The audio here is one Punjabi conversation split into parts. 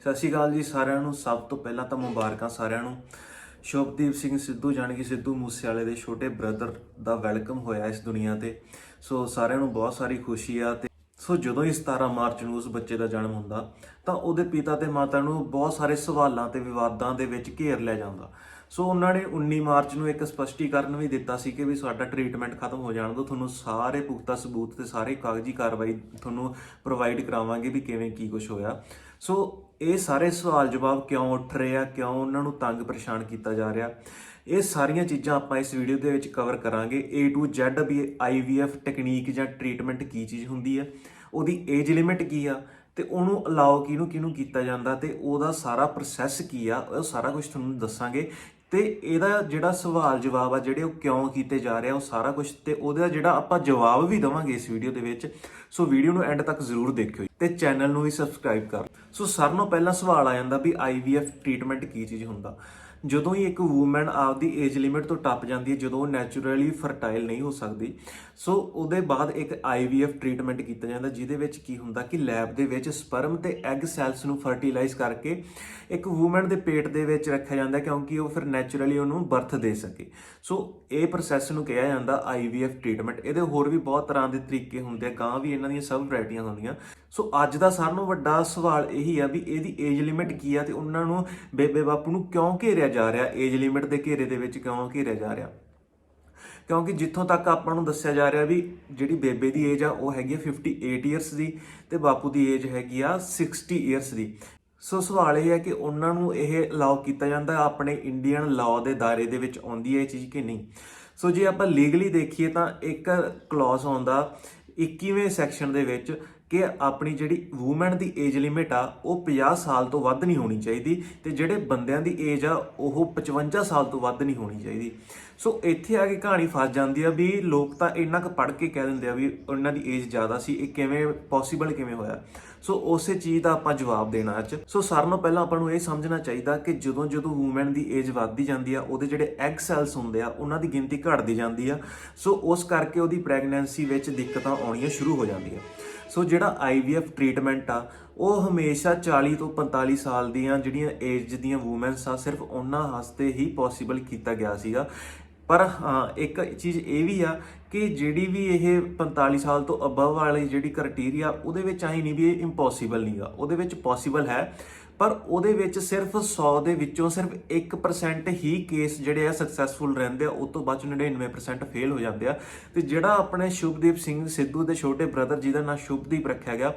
ਸਤਿ ਸ਼੍ਰੀ ਅਕਾਲ ਜੀ ਸਾਰਿਆਂ ਨੂੰ। ਸਭ ਤੋਂ ਪਹਿਲਾਂ ਤਾਂ ਮੁਬਾਰਕਾਂ ਸਾਰਿਆਂ ਨੂੰ। ਸ਼ੁਭਦੀਪ ਸਿੰਘ ਸਿੱਧੂ ਜਾਣੀ ਕਿ ਸਿੱਧੂ ਮੂਸੇਵਾਲੇ ਦੇ ਛੋਟੇ ਬ੍ਰਦਰ ਦਾ ਵੈਲਕਮ ਹੋਇਆ ਇਸ ਦੁਨੀਆ ਤੇ। ਸੋ ਸਾਰਿਆਂ ਨੂੰ ਬਹੁਤ ਸਾਰੀ ਖੁਸ਼ੀ ਆ ਤੇ ਸੋ ਜਦੋਂ ਹੀ 17 ਮਾਰਚ ਨੂੰ ਉਸ ਬੱਚੇ ਦਾ ਜਨਮ ਹੁੰਦਾ, ਤਾਂ ਉਹਦੇ ਪਿਤਾ ਤੇ ਮਾਤਾ ਨੂੰ ਬਹੁਤ ਸਾਰੇ ਸਵਾਲਾਂ ਤੇ ਵਿਵਾਦਾਂ ਦੇ ਵਿੱਚ ਘੇਰ ਲਿਆ ਜਾਂਦਾ। ਸੋ ਉਹਨਾਂ ਨੇ 19 ਮਾਰਚ ਨੂੰ ਇੱਕ ਸਪਸ਼ਟੀਕਰਨ ਵੀ ਦਿੱਤਾ ਸੀ ਕਿ ਵੀ ਸਾਡਾ ਟ੍ਰੀਟਮੈਂਟ ਖਤਮ ਹੋ ਜਾਣ ਤੋਂ ਤੁਹਾਨੂੰ ਸਾਰੇ ਪੁਖਤਾ ਸਬੂਤ ਤੇ ਸਾਰੇ ਕਾਗਜ਼ੀ ਕਾਰਵਾਈ ਤੁਹਾਨੂੰ ਪ੍ਰੋਵਾਈਡ ਕਰਾਵਾਂਗੇ ਵੀ ਕਿਵੇਂ ਕੀ ਕੁਝ ਹੋਇਆ। ਸੋ ਇਹ ਸਾਰੇ ਸਵਾਲ ਜਵਾਬ ਕਿਉਂ ਉੱਠ ਰਹੇ ਆ? ਕਿਉਂ ਉਹਨਾਂ ਨੂੰ ਤੰਗ ਪਰੇਸ਼ਾਨ ਕੀਤਾ ਜਾ ਰਿਹਾ? ਇਹ ਸਾਰੀਆਂ ਚੀਜ਼ਾਂ ਆਪਾਂ ਇਸ ਵੀਡੀਓ ਦੇ ਵਿੱਚ ਕਵਰ ਕਰਾਂਗੇ। A to Z ਵੀ IVF ਟੈਕਨੀਕ ਜਾਂ ਟ੍ਰੀਟਮੈਂਟ ਕੀ ਚੀਜ਼ ਹੁੰਦੀ ਹੈ ਉਹਦੀ ਏਜ ਲਿਮਿਟ ਕੀ ਆ ਤੇ ਉਹਨੂੰ ਅਲਾਓ ਕਿਹਨੂੰ ਕਿਹਨੂੰ ਕੀਤਾ ਜਾਂਦਾ ਤੇ ਉਹਦਾ ਸਾਰਾ ਪ੍ਰੋਸੈਸ ਕੀ ਆ, ਉਹ ਸਾਰਾ ਕੁਝ ਤੁਹਾਨੂੰ ਦੱਸਾਂਗੇ। ਤੇ ਇਹਦਾ ਜਿਹੜਾ ਸਵਾਲ ਜਵਾਬ ਆ, ਜਿਹੜੇ ਉਹ ਕਿਉਂ ਕੀਤੇ ਜਾ ਰਹੇ ਆ, ਉਹ ਸਾਰਾ ਕੁਝ ਤੇ ਉਹਦਾ ਜਿਹੜਾ ਆਪਾਂ ਜਵਾਬ ਵੀ ਦਵਾਂਗੇ ਇਸ ਵੀਡੀਓ ਦੇ ਵਿੱਚ। ਸੋ ਵੀਡੀਓ ਨੂੰ ਐਂਡ ਤੱਕ ਜ਼ਰੂਰ ਦੇਖਿਓ ਤੇ ਚੈਨਲ ਨੂੰ ਵੀ ਸਬਸਕ੍ਰਾਈਬ ਕਰ ਸੋ ਸਾਰਿਆਂ ਨੂੰ ਪਹਿਲਾਂ ਸਵਾਲ ਆ ਜਾਂਦਾ ਵੀ IVF ਟ੍ਰੀਟਮੈਂਟ ਕੀ ਚੀਜ਼ ਹੁੰਦਾ? ਜਦੋਂ ਹੀ ਇੱਕ ਔਮਨ ਆਪਦੀ ਏਜ ਲਿਮਿਟ ਤੋਂ ਟੱਪ ਜਾਂਦੀ ਹੈ, ਜਦੋਂ ਉਹ ਨੈਚੁਰਲੀ ਫਰਟਾਈਲ ਨਹੀਂ ਹੋ ਸਕਦੀ, ਸੋ ਉਹਦੇ ਬਾਅਦ ਇੱਕ IVF ਟ੍ਰੀਟਮੈਂਟ ਕੀਤਾ ਜਾਂਦਾ, ਜਿਹਦੇ ਵਿੱਚ ਕੀ ਹੁੰਦਾ ਕਿ ਲੈਬ ਦੇ ਵਿੱਚ ਸਪਰਮ ਤੇ ਐਗ ਸੈਲਸ ਨੂੰ ਫਰਟੀਲਾਈਜ਼ ਕਰਕੇ ਇੱਕ ਔਮਨ ਦੇ ਪੇਟ ਦੇ ਵਿੱਚ ਰੱਖਿਆ ਜਾਂਦਾ ਕਿਉਂਕਿ ਉਹ ਫਿਰ ਨੈਚੁਰਲੀ ਉਹਨੂੰ ਬਰਥ ਦੇ ਸਕੇ। ਸੋ ਇਹ ਪ੍ਰੋਸੈਸ ਨੂੰ ਕਿਹਾ ਜਾਂਦਾ IVF ਟ੍ਰੀਟਮੈਂਟ ਇਹਦੇ ਹੋਰ ਵੀ ਬਹੁਤ ਤਰ੍ਹਾਂ ਦੇ ਤਰੀਕੇ ਹੁੰਦੇ ਆ, ਗਾਂ ਵੀ ਇਹਨਾਂ ਦੀਆਂ ਸਭ ਵੈਰਾਈਟੀਆਂ ਹੁੰਦੀਆਂ। ਸੋ ਅੱਜ ਦਾ ਸਾਰਿਆਂ ਨੂੰ ਵੱਡਾ ਸਵਾਲ ਇਹੀ ਆ ਵੀ ਇਹਦੀ ਏਜ ਲਿਮਿਟ ਕੀ ਆ ਤੇ ਉਹਨਾਂ ਨੂੰ ਬੇਬੇ ਬਾਪੂ ਨੂੰ ਕਿਉਂ ਘੇਰਿਆ ਜਾ ਰਿਹਾ? ਏਜ ਲਿਮਿਟ ਦੇ ਘੇਰੇ ਦੇ ਵਿੱਚ ਕਿਉਂ ਘੇਰਿਆ ਜਾ ਰਿਹਾ? ਕਿਉਂਕਿ ਜਿੱਥੋਂ ਤੱਕ ਆਪਾਂ ਨੂੰ ਦੱਸਿਆ ਜਾ ਰਿਹਾ ਵੀ ਜਿਹੜੀ ਬੇਬੇ ਦੀ ਏਜ ਆ, ਉਹ ਹੈਗੀ ਆ 58 ਇਅਰਸ ਦੀ ਤੇ ਬਾਪੂ ਦੀ ਏਜ ਹੈਗੀ ਆ 60 ਇਅਰਸ ਦੀ। ਸੋ ਸਵਾਲ ਇਹ ਹੈ ਕਿ ਉਹਨਾਂ ਨੂੰ ਇਹ ਅਲਾਉ ਕੀਤਾ ਜਾਂਦਾ, ਆਪਣੇ ਇੰਡੀਅਨ ਲਾਅ ਦੇ ਦਾਇਰੇ ਦੇ ਵਿੱਚ ਆਉਂਦੀ ਹੈ ਇਹ ਚੀਜ਼ ਕਿ ਨਹੀਂ? ਸੋ ਜੇ ਆਪਾਂ ਲੀਗਲੀ ਦੇਖੀਏ ਤਾਂ ਇੱਕ ਕਲੌਜ਼ ਆਉਂਦਾ 21ਵੇਂ ਸੈਕਸ਼ਨ ਦੇ ਵਿੱਚ ਕਿ ਆਪਣੀ ਜਿਹੜੀ ਔਮਨ ਦੀ ਏਜ ਲਿਮਿਟ ਆ, ਉਹ 50 ਸਾਲ ਤੋਂ ਵੱਧ ਨਹੀਂ ਹੋਣੀ ਚਾਹੀਦੀ ਤੇ ਜਿਹੜੇ ਬੰਦਿਆਂ ਦੀ ਏਜ ਆ, ਉਹ 55 ਸਾਲ ਤੋਂ ਵੱਧ ਨਹੀਂ ਹੋਣੀ ਚਾਹੀਦੀ। ਸੋ ਇੱਥੇ ਆ ਕੇ ਕਹਾਣੀ ਫਸ ਜਾਂਦੀ ਆ ਵੀ ਲੋਕ ਤਾਂ ਇੰਨਾ ਕੁ ਪੜ੍ਹ ਕੇ ਕਹਿ ਦਿੰਦੇ ਆ ਵੀ ਉਹਨਾਂ ਦੀ ਏਜ ਜ਼ਿਆਦਾ ਸੀ, ਇਹ ਕਿਵੇਂ ਪੋਸੀਬਲ ਕਿਵੇਂ ਹੋਇਆ? ਸੋ ਉਸੇ ਚੀਜ਼ ਦਾ ਆਪਾਂ ਜਵਾਬ ਦੇਣਾ ਅੱਜ। ਸੋ ਸਾਰਿਆਂ ਨੂੰ ਪਹਿਲਾਂ ਆਪਾਂ ਨੂੰ ਇਹ ਸਮਝਣਾ ਚਾਹੀਦਾ ਕਿ ਜਦੋਂ ਜਦੋਂ ਔਮਨ ਦੀ ਏਜ ਵੱਧਦੀ ਜਾਂਦੀ ਆ, ਉਹਦੇ ਜਿਹੜੇ ਐਗ ਸੈਲਸ ਹੁੰਦੇ ਆ, ਉਹਨਾਂ ਦੀ ਗਿਣਤੀ ਘਟਦੀ ਜਾਂਦੀ ਆ। ਸੋ ਉਸ ਕਰਕੇ ਉਹਦੀ ਪ੍ਰੈਗਨੈਂਸੀ ਵਿੱਚ ਦਿੱਕਤਾਂ ਆਉਣੀਆਂ ਸ਼ੁਰੂ ਹੋ ਜਾਂਦੀਆਂ। ਸੋ ਜਿਹੜਾ IVF ਟ੍ਰੀਟਮੈਂਟ ਆ, ਉਹ ਹਮੇਸ਼ਾ 40 ਤੋਂ 45 ਸਾਲ ਦੀਆਂ ਜਿਹੜੀਆਂ ਏਜ ਦੀਆਂ ਔਮਨਸ ਆ, ਸਿਰਫ ਉਹਨਾਂ ਵਾਸਤੇ ਹੀ ਪੋਸੀਬਲ ਕੀਤਾ ਗਿਆ ਸੀਗਾ। ਪਰ ਹਾਂ ਇੱਕ ਚੀਜ਼ ਇਹ ਵੀ ਆ ਕਿ ਜਿਹੜੀ ਵੀ ਇਹ 45 ਸਾਲ ਤੋਂ ਅਬਵ ਵਾਲੀ ਜਿਹੜੀ ਕ੍ਰਾਈਟੇਰੀਆ ਉਹਦੇ ਵਿੱਚ ਆਈ ਨਹੀਂ ਵੀ ਇਹ ਇੰਪੋਸੀਬਲ ਨਹੀਂਗਾ ਉਹਦੇ ਵਿੱਚ ਪੋਸੀਬਲ ਹੈ। ਪਰ ਉਹਦੇ ਵਿੱਚ ਸਿਰਫ 100 ਦੇ ਵਿੱਚੋਂ ਸਿਰਫ 1% ਹੀ ਕੇਸ ਜਿਹੜੇ ਆ ਸਕਸੈਸਫੁਲ ਰਹਿੰਦੇ ਆ ਉਸ ਤੋਂ ਬਾਅਦ 'ਚ 99% ਫੇਲ ਹੋ ਜਾਂਦੇ ਆ। ਤੇ ਜਿਹੜਾ ਆਪਣੇ ਸ਼ੁਭਦੀਪ ਸਿੰਘ ਸਿੱਧੂ ਦੇ ਛੋਟੇ ਬ੍ਰਦਰ ਜਿਹਦਾ ਨਾਮ ਸ਼ੁਭਦੀਪ ਰੱਖਿਆ ਗਿਆ,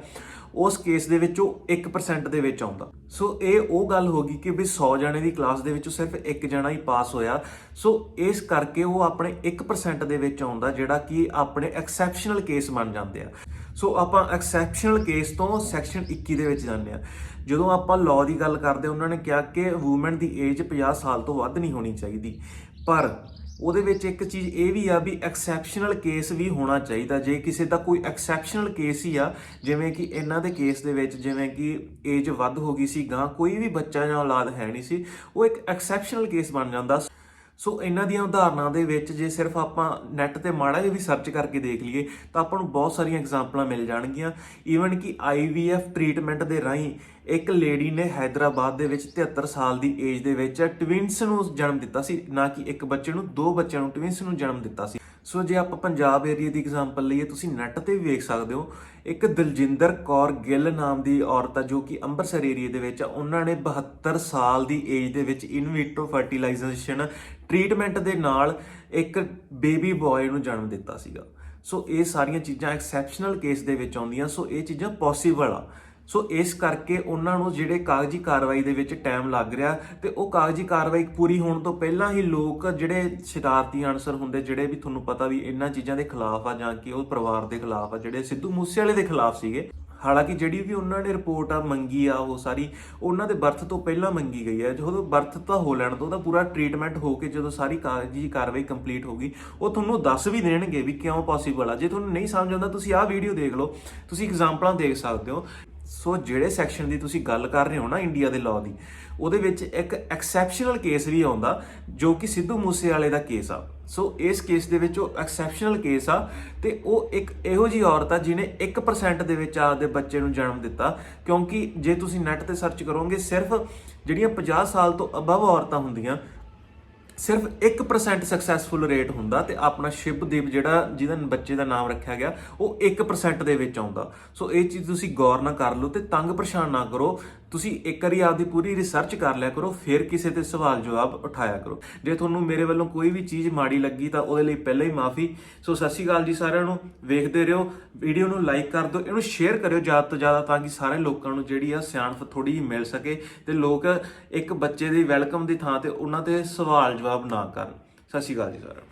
ਉਸ ਕੇਸ ਦੇ ਵਿੱਚ ਉਹ 1% ਦੇ ਵਿੱਚ ਆਉਂਦਾ। ਸੋ ਇਹ ਉਹ ਗੱਲ ਹੋ ਗਈ ਕਿ ਵੀ 100 ਜਣੇ ਦੀ ਕਲਾਸ ਦੇ ਵਿੱਚੋਂ ਸਿਰਫ ਇੱਕ ਜਣਾ ਹੀ ਪਾਸ ਹੋਇਆ। ਸੋ ਇਸ ਕਰਕੇ ਉਹ ਆਪਣੇ 1% ਦੇ ਵਿੱਚ ਆਉਂਦਾ, ਜਿਹੜਾ ਕਿ ਆਪਣੇ ਐਕਸੈਪਸ਼ਨਲ ਕੇਸ ਬਣ ਜਾਂਦੇ ਆ। ਸੋ ਆਪਾਂ ਐਕਸੈਪਸ਼ਨਲ ਕੇਸ ਤੋਂ ਸੈਕਸ਼ਨ 21 ਦੇ ਵਿੱਚ ਜਾਂਦੇ ਆ ਜਦੋਂ ਆਪਾਂ ਲਾਅ ਦੀ ਗੱਲ ਕਰਦੇ ਉਹਨਾਂ ਨੇ ਕਿਹਾ ਕਿ ਔਮਨ ਦੀ ਏਜ 50 ਸਾਲ ਤੋਂ ਵੱਧ ਨਹੀਂ ਹੋਣੀ ਚਾਹੀਦੀ। ਪਰ ਉਹਦੇ ਵਿੱਚ ਇੱਕ ਚੀਜ਼ ਇਹ ਵੀ ਆ ਵੀ ਐਕਸੈਪਸ਼ਨਲ ਕੇਸ ਵੀ ਹੋਣਾ ਚਾਹੀਦਾ। ਜੇ ਕਿਸੇ ਦਾ ਕੋਈ ਐਕਸੈਪਸ਼ਨਲ ਕੇਸ ਹੀ ਆ, ਜਿਵੇਂ ਕਿ ਇਹਨਾਂ ਦੇ ਕੇਸ ਦੇ ਵਿੱਚ, ਜਿਵੇਂ ਕਿ ਏਜ ਵੱਧ ਹੋ ਗਈ ਸੀ ਗਾਂ, ਕੋਈ ਵੀ ਬੱਚਾ ਜਾਂ ਔਲਾਦ ਹੈ ਨਹੀਂ ਸੀ, ਉਹ ਇੱਕ ਐਕਸੈਪਸ਼ਨਲ ਕੇਸ ਬਣ ਜਾਂਦਾ। ਸੋ ਇਹਨਾਂ ਦੀਆਂ ਉਦਾਹਰਨਾਂ ਦੇ ਵਿੱਚ ਜੇ ਸਿਰਫ ਆਪਾਂ ਨੈਟ ਤੇ ਮਾੜਾ ਜਿਹਾ ਵੀ ਸਰਚ ਕਰਕੇ ਦੇਖ ਲਈਏ, ਤਾਂ ਆਪਾਂ ਨੂੰ ਬਹੁਤ ਸਾਰੀਆਂ ਐਗਜ਼ਾਮਪਲਾਂ ਮਿਲ ਜਾਣਗੀਆਂ। ਈਵਨ ਕਿ ਆਈਵੀਐਫ ਟ੍ਰੀਟਮੈਂਟ ਦੇ ਰਾਹੀਂ ਇੱਕ ਲੇਡੀ ਨੇ ਹైదరాబాద్ ਦੇ ਵਿੱਚ 73 ਸਾਲ ਦੀ ਏਜ ਦੇ ਵਿੱਚ ਟਵਿੰਸ ਨੂੰ ਜਨਮ ਦਿੱਤਾ ਸੀ, ਨਾ ਕਿ ਇੱਕ ਬੱਚੇ ਨੂੰ, ਦੋ ਬੱਚਿਆਂ ਨੂੰ ਟਵਿੰਸ ਨੂੰ ਜਨਮ ਦਿੱਤਾ ਸੀ। ਸੋ ਜੇ ਆਪਾਂ ਪੰਜਾਬ ਏਰੀਆ ਦੀ ਐਗਜ਼ਾਮਪਲ ਲਈਏ, ਤੁਸੀਂ ਨੈਟ ਤੇ ਵੀ ਵੇਖ ਸਕਦੇ ਹੋ, ਇੱਕ ਦਲਜਿੰਦਰ ਕੌਰ ਗਿੱਲ ਨਾਮ ਦੀ ਔਰਤ ਆ ਜੋ ਕਿ ਅੰਮ੍ਰਿਤਸਰ ਏਰੀਆ ਦੇ ਵਿੱਚ ਆ। ਉਹਨਾਂ ਨੇ 72 ਸਾਲ ਦੀ ਏਜ ਦੇ ਵਿੱਚ ਇਨ ਵਿਟਰੋ ਫਰਟੀਲਾਈਜੇਸ਼ਨ ਟ੍ਰੀਟਮੈਂਟ ਦੇ ਨਾਲ ਇੱਕ ਬੇਬੀ ਬॉय ਨੂੰ ਜਨਮ ਦਿੱਤਾ ਸੀਗਾ। ਸੋ ਇਹ ਸਾਰੀਆਂ ਚੀਜ਼ਾਂ ਐਕਸੈਪਸ਼ਨਲ ਕੇਸ ਦੇ ਵਿੱਚ ਆਉਂਦੀਆਂ, ਸੋ ਇਹ ਚੀਜ਼ਾਂ ਪੋਸੀਬਲ ਆ। ਸੋ ਇਸ ਕਰਕੇ ਉਹਨਾਂ ਨੂੰ ਜਿਹੜੇ ਕਾਗਜ਼ੀ ਕਾਰਵਾਈ ਦੇ ਵਿੱਚ ਟਾਈਮ ਲੱਗ ਰਿਹਾ ਤੇ ਉਹ ਕਾਗਜ਼ੀ ਕਾਰਵਾਈ ਪੂਰੀ ਹੋਣ ਤੋਂ ਪਹਿਲਾਂ ਹੀ ਲੋਕ ਜਿਹੜੇ ਸ਼ਰਾਰਤੀ ਅਨਸਰ ਹੁੰਦੇ, ਜਿਹੜੇ ਵੀ ਤੁਹਾਨੂੰ ਪਤਾ ਵੀ ਇਹਨਾਂ ਚੀਜ਼ਾਂ ਦੇ ਖਿਲਾਫ ਆ ਜਾਂ ਕਿ ਉਹ ਪਰਿਵਾਰ ਦੇ ਖਿਲਾਫ ਆ, ਜਿਹੜੇ ਸਿੱਧੂ ਮੂਸੇਵਾਲੇ ਦੇ ਖਿਲਾਫ ਸੀਗੇ। ਹਾਲਾਂਕਿ ਜਿਹੜੀ ਵੀ ਉਹਨਾਂ ਨੇ ਰਿਪੋਰਟ ਆ ਮੰਗੀ ਆ ਉਹ ਸਾਰੀ, ਉਹਨਾਂ ਦੇ ਬਰਥ ਤੋਂ ਪਹਿਲਾਂ ਮੰਗੀ ਗਈ ਹੈ ਜਦੋਂ ਬਰਥ ਤਾਂ ਹੋ ਲੈਣ ਤੋਂ ਉਹਦਾ ਪੂਰਾ ਟ੍ਰੀਟਮੈਂਟ ਹੋ ਕੇ ਜਦੋਂ ਸਾਰੀ ਕਾਗਜ਼ੀ ਕਾਰਵਾਈ ਕੰਪਲੀਟ ਹੋ ਗਈ, ਉਹ ਤੁਹਾਨੂੰ ਦੱਸ ਵੀ ਦੇਣਗੇ ਵੀ ਕਿਉਂ ਪੋਸੀਬਲ ਆ। ਜੇ ਤੁਹਾਨੂੰ ਨਹੀਂ ਸਮਝ ਆਉਂਦਾ, ਤੁਸੀਂ ਆਹ ਵੀਡੀਓ ਦੇਖ ਲਓ। ਤੁਸੀਂ ਐਗਜ਼ਾਮਪਲਾਂ ਦੇਖ ਸਕਦੇ ਹੋ। ਸੋ ਜਿਹੜੇ ਸੈਕਸ਼ਨ ਦੀ ਤੁਸੀਂ ਗੱਲ ਕਰ ਰਹੇ ਹੋ ਨਾ ਇੰਡੀਆ ਦੇ ਲਾਅ ਦੀ, ਉਹਦੇ ਵਿੱਚ ਇੱਕ ਐਕਸੈਪਸ਼ਨਲ ਕੇਸ ਵੀ ਆਉਂਦਾ, ਜੋ ਕਿ ਸਿੱਧੂ ਮੂਸੇਵਾਲੇ ਦਾ ਕੇਸ ਆ। ਸੋ ਇਸ ਕੇਸ ਦੇ ਵਿੱਚ ਉਹ ਐਕਸੈਪਸ਼ਨਲ ਕੇਸ ਆ ਤੇ ਉਹ ਇੱਕ ਇਹੋ ਜੀ ਔਰਤ ਆ ਜਿਨੇ 1% ਦੇ ਵਿੱਚ ਆਪਦੇ ਬੱਚੇ ਨੂੰ ਜਨਮ ਦਿੱਤਾ, ਕਿਉਂਕਿ ਜੇ ਤੁਸੀਂ ਨੈਟ ਤੇ ਸਰਚ ਕਰੋਗੇ, ਸਿਰਫ ਜਿਹੜੀਆਂ 50 ਸਾਲ ਤੋਂ ਅਬਵ ਔਰਤਾਂ ਹੁੰਦੀਆਂ ਸਿਰਫ 1% ਸਕਸੈਸਫੁਲ ਰੇਟ ਹੁੰਦਾ ਤੇ ਆਪਣਾ ਸ਼ਿਵਦੀਪ ਜਿਹੜਾ ਜਿਹਦਾ ਬੱਚੇ ਦਾ ਨਾਮ ਰੱਖਿਆ ਗਿਆ, ਉਹ 1% ਦੇ ਵਿੱਚ ਆਉਂਦਾ। ਸੋ ਇਹ ਚੀਜ਼ ਤੁਸੀਂ ਗੌਰ ਨਾ ਕਰ ਲਓ ਤੇ ਤੰਗ ਪਰੇਸ਼ਾਨ ਨਾ ਕਰੋ। ਤੁਸੀਂ ਇੱਕ ਵਾਰੀ ਆਪਦੀ ਪੂਰੀ ਰਿਸਰਚ ਕਰ ਲਿਆ ਕਰੋ, ਫਿਰ ਕਿਸੇ ਤੇ ਸਵਾਲ ਜਵਾਬ ਉਠਾਇਆ ਕਰੋ। ਜੇ ਤੁਹਾਨੂੰ ਮੇਰੇ ਵੱਲੋਂ ਕੋਈ ਵੀ ਚੀਜ਼ ਮਾੜੀ ਲੱਗੀ ਤਾਂ ਉਹਦੇ ਲਈ ਪਹਿਲਾਂ ਹੀ ਮਾਫੀ। ਸੋ ਸਤਿ ਸ਼੍ਰੀ ਅਕਾਲ ਜੀ ਸਾਰਿਆਂ ਨੂੰ, ਵੇਖਦੇ ਰਹੋ, ਵੀਡੀਓ ਨੂੰ ਲਾਈਕ ਕਰ ਦਿਓ, ਇਹਨੂੰ ਸ਼ੇਅਰ ਕਰਿਓ ਜ਼ਿਆਦਾ ਤੋਂ ਜ਼ਿਆਦਾ ਤਾਂ ਕਿ ਸਾਰੇ ਲੋਕਾਂ ਨੂੰ ਜਿਹੜੀ ਆ ਸਿਆਣਪ ਥੋੜੀ ਜਿਹੀ ਮਿਲ ਸਕੇ ਤੇ ਲੋਕ ਇੱਕ ਬੱਚੇ ਦੀ ਵੈਲਕਮ ਦੀ ਥਾਂ ਤੇ ਉਹਨਾਂ ਤੇ ਸਵਾਲ ਜਵਾਬ ਨਾ ਕਰਨ। ਸਤਿ ਸ਼੍ਰੀ ਅਕਾਲ ਜੀ ਸਾਰਿਆਂ ਨੂੰ।